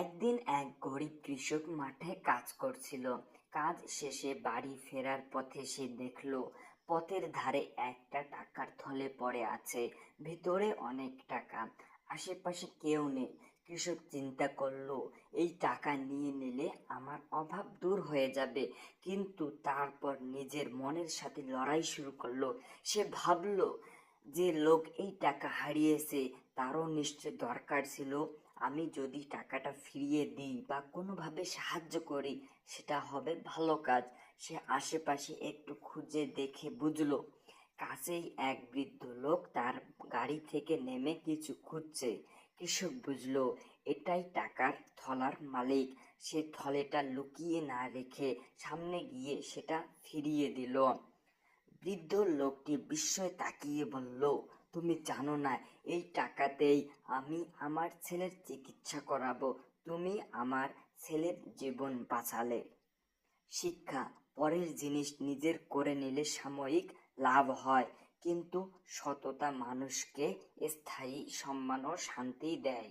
একদিন এক গরিব কৃষক মাঠে কাজ করছিল। কাজ শেষে বাড়ি ফেরার পথে সে দেখল, পথের ধারে একটা টাকার থলে পড়ে আছে, ভিতরে অনেক টাকা। আশেপাশে কেউ নেই। কৃষক চিন্তা করল, এই টাকা নিয়ে নিলে আমার অভাব দূর হয়ে যাবে। কিন্তু তারপর নিজের মনের সাথে লড়াই শুরু করল। সে ভাবলো, যে লোক এই টাকা হারিয়েছে, তারও নিশ্চয় দরকার ছিল। আমি যদি টাকাটা ফিরিয়ে দিই বা কোনোভাবে সাহায্য করি, সেটা হবে ভালো কাজ। সে আশেপাশে একটু খুঁজে দেখে বুঝলো, কাছেই এক বৃদ্ধ লোক তার গাড়ি থেকে নেমে কিছু খুঁজছে। কৃষক বুঝলো, এটাই টাকার থলার মালিক। সে থলেটা লুকিয়ে না রেখে সামনে গিয়ে সেটা ফিরিয়ে দিল। বৃদ্ধ লোকটি বিস্ময়ে তাকিয়ে বলল তুমি জানো না, এই টাকাতেই আমি আমার ছেলের চিকিৎসা করাবো। তুমি আমার ছেলের জীবন বাঁচালে। শিক্ষা, পরের জিনিস নিজের করে নিলে সাময়িক লাভ হয়, কিন্তু সততা মানুষকে স্থায়ী সম্মান ও শান্তি দেয়।